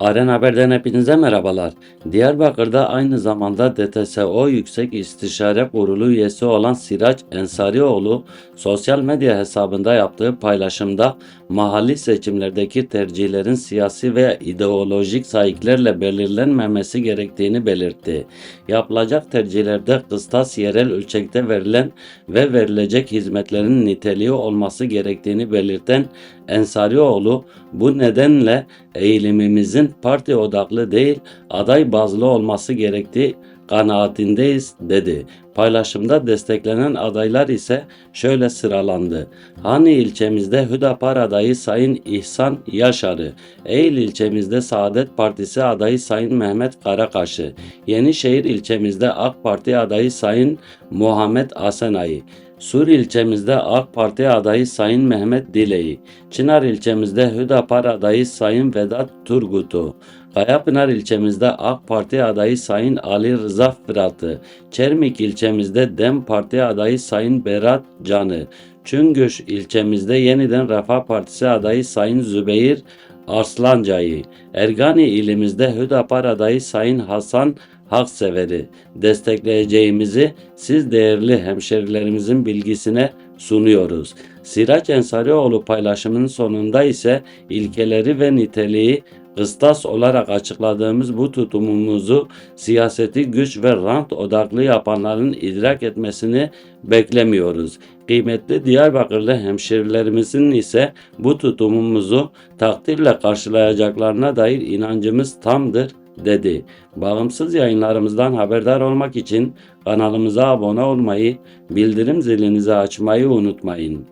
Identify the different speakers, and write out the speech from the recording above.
Speaker 1: Aren Haber'den hepinize merhabalar. Diyarbakır'da aynı zamanda DTSO Yüksek İstişare Kurulu üyesi olan Siraç Ensarioğlu sosyal medya hesabında yaptığı paylaşımda mahalli seçimlerdeki tercihlerin siyasi ve ideolojik sahiplerle belirlenmemesi gerektiğini belirtti. Yapılacak tercihlerde kıstas yerel ölçekte verilen ve verilecek hizmetlerin niteliği olması gerektiğini belirten Ensarioğlu bu nedenle eğilimimizin parti odaklı değil aday bazlı olması gerektiği kanaatindeyiz dedi. Paylaşımda desteklenen adaylar ise şöyle sıralandı. Hani ilçemizde Hüdapar adayı Sayın İhsan Yaşarı, Eğil ilçemizde Saadet Partisi adayı Sayın Mehmet Karakaşı, Yenişehir ilçemizde AK Parti adayı Sayın Muhammed Asenay'ı, Sur ilçemizde AK Parti adayı Sayın Mehmet Dileği, Çınar ilçemizde Hüdapar adayı Sayın Vedat Turgut'u, Kayapınar ilçemizde AK Parti adayı Sayın Ali Rıza Fırat'ı, Çermik ilçemizde DEM Parti adayı Sayın Berat Can'ı, Çüngüş ilçemizde yeniden Refah Partisi adayı Sayın Zübeyir Arslancay'ı, Ergani ilimizde Hüdapar adayı Sayın Hasan Haksever'i destekleyeceğimizi siz değerli hemşerilerimizin bilgisine sunuyoruz. Siraç Ensarioğlu paylaşımının sonunda ise ilkeleri ve niteliği kıstas olarak açıkladığımız bu tutumumuzu siyaseti güç ve rant odaklı yapanların idrak etmesini beklemiyoruz. Kıymetli Diyarbakırlı hemşerilerimizin ise bu tutumumuzu takdirle karşılayacaklarına dair inancımız tamdır dedi. Bağımsız yayınlarımızdan haberdar olmak için kanalımıza abone olmayı, bildirim zilinizi açmayı unutmayın.